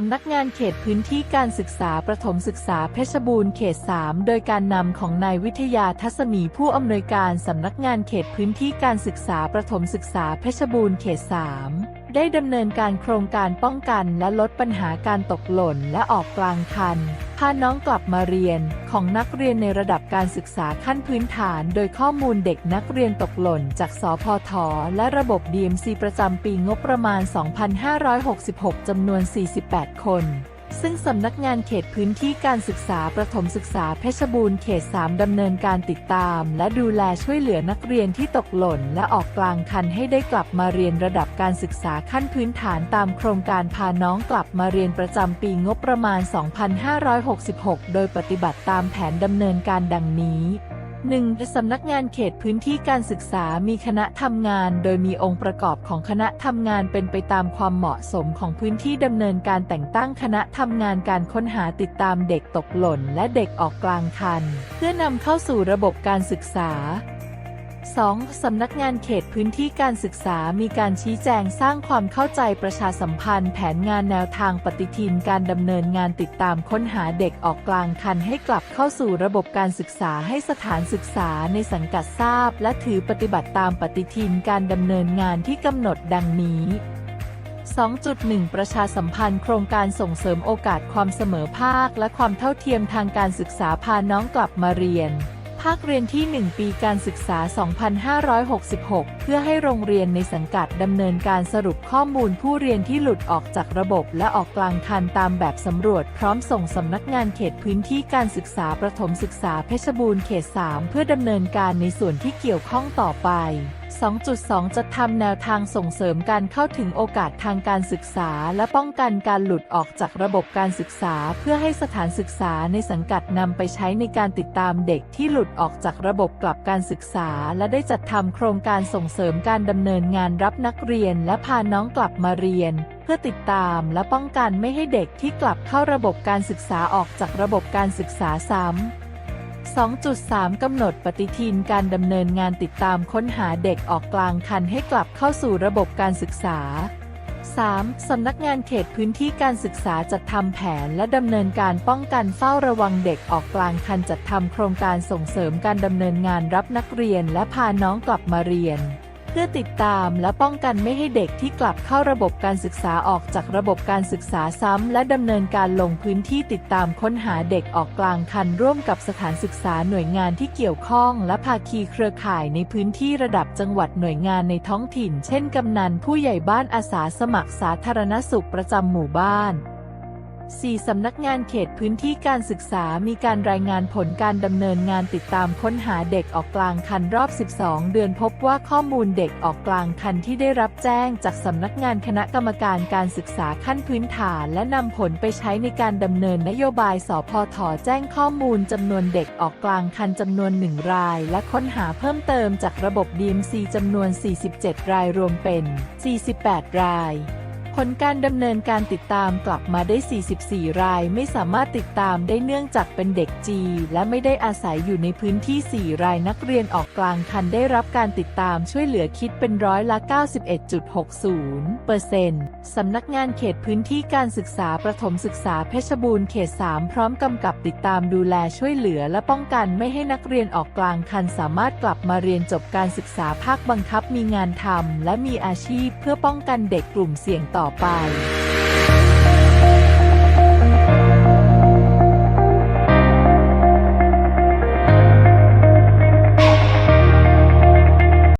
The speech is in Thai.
สำนักงานเขตพื้นที่การศึกษาประถมศึกษาเพชรบูรณ์เขต 3 โดยการนำของนายวิทยาทัศมีผู้อำนวยการสำนักงานเขตพื้นที่การศึกษาประถมศึกษาเพชรบูรณ์เขต 3 ได้ดำเนินการโครงการป้องกันและลดปัญหาการตกหล่นและออกกลางคัน พาน้องกลับมาเรียนของนักเรียนในระดับการศึกษาขั้นพื้นฐาน โดยข้อมูลเด็กนักเรียนตกหล่น จากสพท และระบบ DMC ประจำปีงบประมาณ 2566 จำนวน 48 คน ซึ่งสำนักงานเขตพื้นที่การศึกษาประถมศึกษาเพชรบูรณ์เขต 3 ดำเนินการติดตาม และดูแลช่วยเหลือนักเรียนที่ตกหล่น และออกกลางคันให้ได้กลับมาเรียนระดับการศึกษาขั้นพื้นฐานตามโครงการพาน้องกลับมาเรียนประจำปีงบประมาณ 2566 โดยปฏิบัติตามแผนดำเนินการดังนี้ 1. สำนักงานเขตพื้นที่การศึกษามีคณะทำงาน โดยมีองค์ประกอบของคณะทำงานเป็นไปตามความเหมาะสมของพื้นที่ดำเนินการแต่งตั้งคณะทำงานการค้นหาติดตามเด็กตกหล่น และเด็กออกกลางคัน เพื่อนำเข้าสู่ระบบการศึกษา 2. สำนักงานเขตพื้นที่การศึกษา มีการชี้แจงสร้างความเข้าใจประชาสัมพันธ์ แผนงานแนวทางปฏิทินการดำเนินงานติดตามค้นหาเด็กออกกลางคันให้กลับเข้าสู่ระบบการศึกษาให้สถานศึกษาในสังกัดทราบ และถือปฏิบัติตามปฏิทินการดำเนินงานที่กำหนดดังนี้ 2.1 ประชาสัมพันธ์โครงการส่งเสริมโอกาสความเสมอภาค และความเท่าเทียมทางการศึกษาพาน้องกลับมาเรียนาคเรียนที่ 1 ปีการศึกษา 2566 เพื่อให้โรงเรียนในสังกัดดำเนินการสรุปข้อมูลผู้เรียนที่หลุดออกจากระบบและออกกลางคันตามแบบสำรวจ พร้อมส่งสำนักงานเขตพื้นที่การศึกษาประถมศึกษาเพชรบูรณ์เขต 3 เพื่อดำเนินการในส่วนที่เกี่ยวข้องต่อไป 2.2 จะทำแนวทางส่งเสริมการเข้าถึงโอกาสทางการศึกษา และป้องกันการหลุดออกจากระบบการศึกษา เพื่อให้สถานศึกษาในสังกัดนำไปใช้ในการติดตามเด็กที่หลุดออกจากระบบกลับการศึกษา และได้จัดทำโครงการส่งเสริมการดำเนินงานรับนักเรียน และพาน้องกลับมาเรียนเพื่อติดตามและป้องกันไม่ให้เด็กที่กลับเข้าระบบการศึกษาออกจากระบบการศึกษาซ้ำ 2.3 กำหนดปฏิทินการดำเนินงานติดตามค้นหาเด็กออกกลางคันให้กลับเข้าสู่ระบบการศึกษา 3. สำนักงานเขตพื้นที่การศึกษาจัดทำแผนและดำเนินการป้องกันเฝ้าระวังเด็กออกกลางคันจัดทำโครงการส่งเสริมการดำเนินงานรับนักเรียนและพาน้องกลับมาเรียน พื่อติดตามและป้องกันไม่ให้เด็กที่กลับเข้าระบบการศึกษาออกจากระบบการศึกษาซ้ำ และดำเนินการลงพื้นที่ติดตามค้นหาเด็กออกกลางคันร่วมกับสถานศึกษาหน่วยงานที่เกี่ยวข้อง และภาคีเครือข่ายในพื้นที่ระดับจังหวัดหน่วยงานในท้องถิ่น เช่นกำนันผู้ใหญ่บ้านอาสาสมัครสาธารณสุขประจำหมู่บ้าน 4. สำนักงานเขตพื้นที่การศึกษามีการรายงานผลการดำเนินงานติดตามค้นหาเด็กออกกลางคันรอบ 12 เดือนพบว่าข้อมูลเด็กออกกลางคันที่ได้รับแจ้งจากสำนักงานคณะกรรมการการศึกษาขั้นพื้นฐาน และนำผลไปใช้ในการดำเนินนโยบายสพทแจ้งข้อมูลจำนวนเด็กออกกลางคันจำนวน 1 ราย และค้นหาเพิ่มเติมจากระบบ DMC จำนวน 47 รายรวมเป็น 48 ราย ผลการดำเนินการติดตามกลับมาได้ 44 ราย ไม่สามารถติดตามได้เนื่องจากเป็นเด็กจี และไม่ได้อาศัยอยู่ในพื้นที่ 4 รายนักเรียนออกกลางคันได้รับการติดตามช่วยเหลือคิดเป็นร้อยละ 91.60เปอร์เซ็นต์สำนักงานเขตพื้นที่การศึกษาประถมศึกษาเพชรบูรณ์เขต 3 พร้อมกำกับติดตามดูแลช่วยเหลือและป้องกันไม่ให้นักเรียนออกกลางคันสามารถกลับมาเรียนจบการศึกษาภาคบังคับมีงานทำและมีอาชีพเพื่อป้องกันเด็กกลุ่มเสี่ยงต่อต่อไป